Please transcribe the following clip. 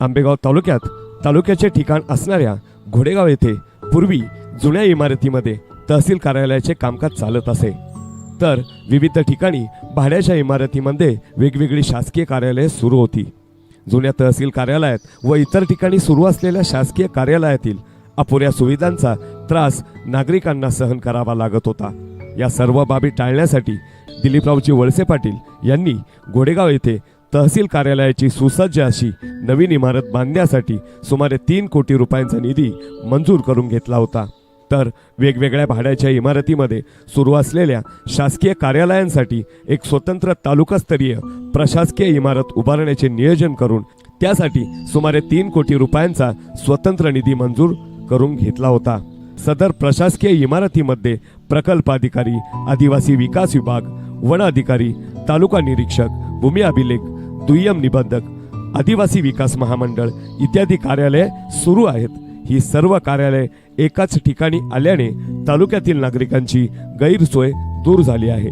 आंबेगाव तालुक्यात तालुक्याचे ठिकाण असणाऱ्या घोडेगाव येथे पूर्वी जुन्या इमारतीमध्ये तहसील कार्यालयाचे कामकाज चालत असे. तर विविध ठिकाणी भाड्याच्या इमारतीमध्ये वेगवेगळी शासकीय कार्यालये सुरू होती. जुन्या तहसील कार्यालयात व इतर ठिकाणी सुरू असलेल्या शासकीय कार्यालयातील अपुऱ्या सुविधांचा त्रास नागरिकांना सहन करावा लागत होता. या सर्व बाबी टाळण्यासाठी दिलीपरावजी वळसे पाटील यांनी घोडेगाव येथे तहसील कार्यालयाची सुसज्ज अशी नवीन इमारत बांधण्यासाठी सुमारे तीन कोटी रुपयांचा निधी मंजूर करून घेतला होता. तर वेगवेगळ्या भाड्याच्या इमारतीमध्ये सुरू असलेल्या शासकीय कार्यालयांसाठी एक स्वतंत्र तालुकास्तरीय प्रशासकीय इमारत उभारण्याचे नियोजन करून त्यासाठी सुमारे तीन कोटी रुपयांचा स्वतंत्र निधी मंजूर करून घेतला होता. सदर प्रशासकीय इमारतीमध्ये प्रकल्प अधिकारी आदिवासी विकास विभाग वन अधिकारी तालुका निरीक्षक भूमी अभिलेख दुय्यम निबंधक आदिवासी विकास महामंडळ इत्यादी कार्यालये सुरू आहेत. ही सर्व कार्यालये एकाच ठिकाणी आल्याने तालुक्यातील नागरिकांची गैरसोय दूर झाली आहे.